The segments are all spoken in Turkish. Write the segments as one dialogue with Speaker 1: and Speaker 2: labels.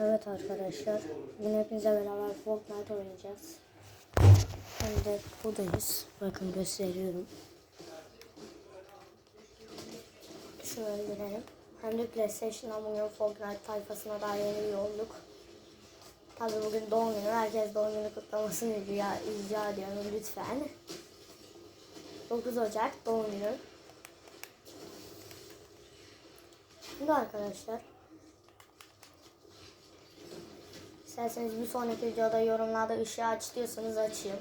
Speaker 1: Evet arkadaşlar, bugün hepinizle beraber Fortnite oynayacağız. Hem de buradayız. Bakın gösteriyorum. Şöyle girelim. Hem de PlayStation'dan bugün Fortnite tayfasına daha yeni üye olduk. Tabi bugün doğum günü. Herkes doğum günü kutlamasını rica, rica ediyorum lütfen. 9 Ocak doğum günü. Şimdi arkadaşlar İsterseniz bir sonraki videoda yorumlarda ışığı aç diyorsanız açayım.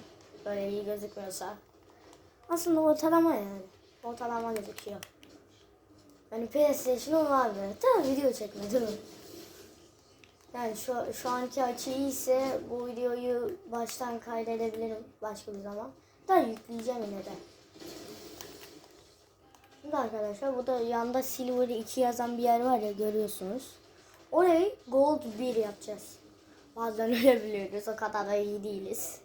Speaker 1: Böyle iyi gözükmüyorsa. Aslında ortalama yani. Ortalama gözüküyor. Yani PlayStation'ım vardı. Tabii video çekmedim. Yani şu, şu anki açı iyiyse bu videoyu baştan kaydedebilirim başka bir zaman. Da yükleyeceğim yine de. Şimdi arkadaşlar burada yanda Silver 2 yazan bir yer var ya görüyorsunuz. Orayı Gold 1 yapacağız. Bazen öyle biliyoruz. O kadar da iyi değiliz.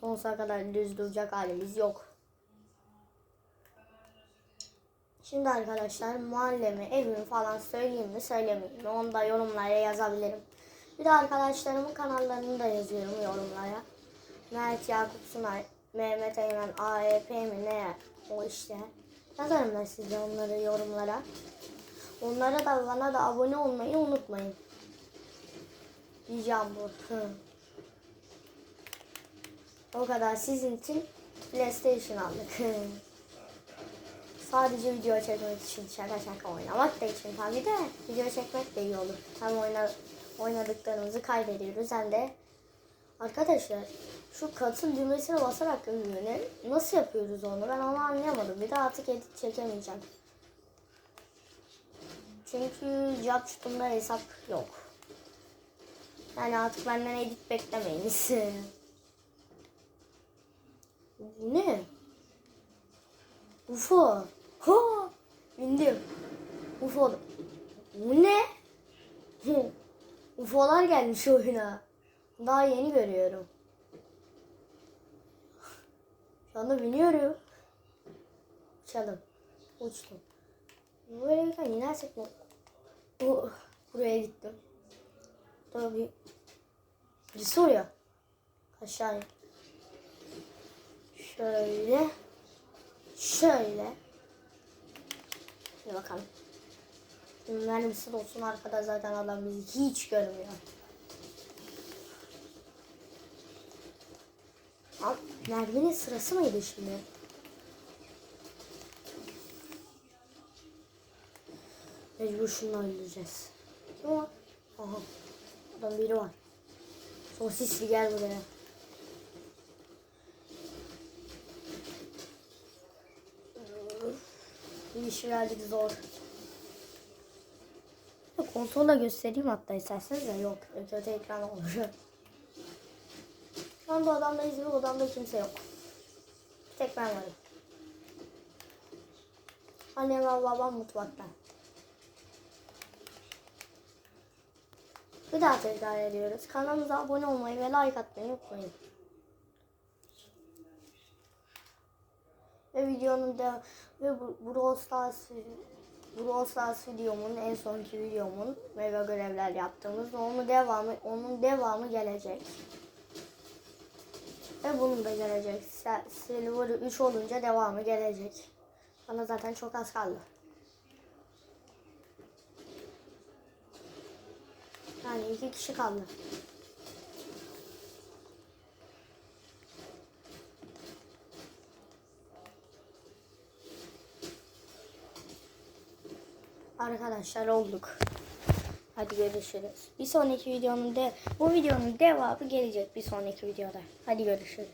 Speaker 1: Sonsuza kadar düz duracak halimiz yok. Şimdi arkadaşlar mahallemi, evimi falan söyleyeyim mi söylemeyeyim mi onu da yorumlara yazabilirim. Bir de arkadaşlarımın kanallarını da yazıyorum yorumlara. Mert Yakup Sunay, Mehmet Eymen, AEP mi ne o işte. Yazarım ben size onları yorumlara. Onlara da bana da abone olmayı unutmayın. Diyeceğim bu. Hı. O kadar sizin için PlayStation aldık. Sadece video çekmek için şaka şaka oynamak da için tabii de video çekmek de iyi olur. Hem oyna, oynadıklarımızı kaydediyoruz hem de arkadaşlar şu katıl düğmesine basarak ürünü nasıl yapıyoruz onu ben onu anlayamadım. Bir de artık edit çekemeyeceğim. Çünkü Japşut'umda hesap yok. Yani artık benden edit beklemeyiniz. Ne? UFO. Ha! Bindim. UFO. Bu ne? UFO'lar gelmiş oyuna. Daha yeni görüyorum. Şu anda biniyorum. Uçalım. Uçtum. Böyle bir inersek buraya gittim. Tabii. Birisi oraya. Aşağıya. Şöyle. Şöyle. Hadi bakalım. Şimdi mermisi olsun arkada zaten adam bizi hiç görmüyor. Merminin sırası mıydı şimdi? Mecbur şunu öldüreceğiz. O? Aha. Adam biri var. Sosisli gel buraya. Bu iş birazcık zor. Konsola göstereyim hatta isterseniz de yok. Kötü ekran olur. Şu anda odamdayız ve odamda kimse yok. Bir tek ben varım. Annem ve babam mutfakta. Bir daha tekrar ediyoruz. Kanalımıza abone olmayı ve like atmayı unutmayın. Ve videonun da ve Brawl Stars Brawl Stars videomun en sonki videomun mega görevler yaptığımız onun devamı onun devamı gelecek. Ve bunun da gelecek. Silver 3 olunca devamı gelecek. Bana zaten çok az kaldı. Yani iki kişi kaldı. Arkadaşlar olduk. Hadi görüşürüz. Bir sonraki videonun de bu videonun devamı gelecek bir sonraki videoda. Hadi görüşürüz.